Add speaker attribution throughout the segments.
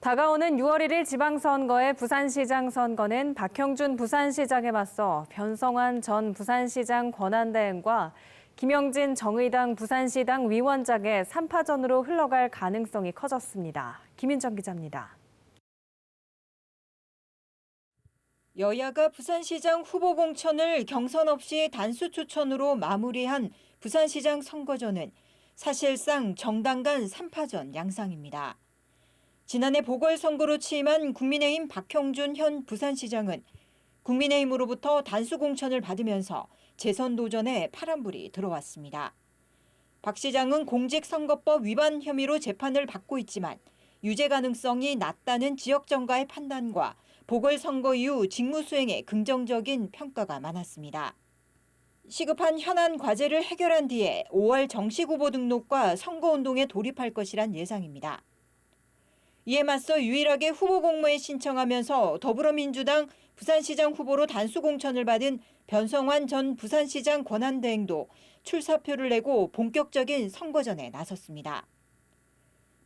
Speaker 1: 다가오는 6월 1일 지방선거의 부산시장 선거는 박형준 부산시장에 맞서 변성환 전 부산시장 권한대행과 김영진 정의당 부산시당 위원장의 3파전으로 흘러갈 가능성이 커졌습니다. 김윤정 기자입니다.
Speaker 2: 여야가 부산시장 후보 공천을 경선 없이 단수 추천으로 마무리한 부산시장 선거전은 사실상 정당 간 3파전 양상입니다. 지난해 보궐선거로 취임한 국민의힘 박형준 현 부산시장은 국민의힘으로부터 단수 공천을 받으면서 재선 도전에 파란불이 들어왔습니다. 박 시장은 공직선거법 위반 혐의로 재판을 받고 있지만 유죄 가능성이 낮다는 지역정가의 판단과 보궐선거 이후 직무 수행에 긍정적인 평가가 많았습니다. 시급한 현안 과제를 해결한 뒤에 5월 정식 후보 등록과 선거운동에 돌입할 것이란 예상입니다. 이에 맞서 유일하게 후보 공모에 신청하면서 더불어민주당 부산시장 후보로 단수 공천을 받은 변성환 전 부산시장 권한대행도 출사표를 내고 본격적인 선거전에 나섰습니다.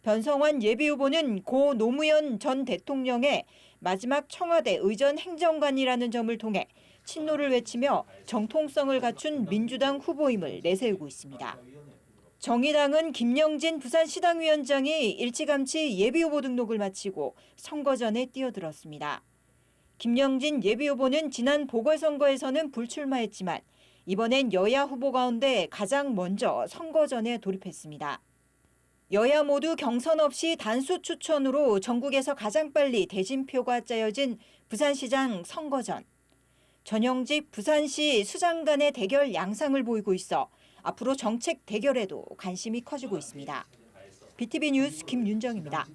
Speaker 2: 변성환 예비후보는 고 노무현 전 대통령의 마지막 청와대 의전 행정관이라는 점을 통해 친노를 외치며 정통성을 갖춘 민주당 후보임을 내세우고 있습니다. 정의당은 김영진 부산시당 위원장이 일찌감치 예비후보 등록을 마치고 선거전에 뛰어들었습니다. 김영진 예비후보는 지난 보궐선거에서는 불출마했지만 이번엔 여야 후보 가운데 가장 먼저 선거전에 돌입했습니다. 여야 모두 경선 없이 단수 추천으로 전국에서 가장 빨리 대진표가 짜여진 부산시장 선거전. 전형직 부산시 수장 간의 대결 양상을 보이고 있어 앞으로 정책 대결에도 관심이 커지고 있습니다. BTV 뉴스 김윤정입니다.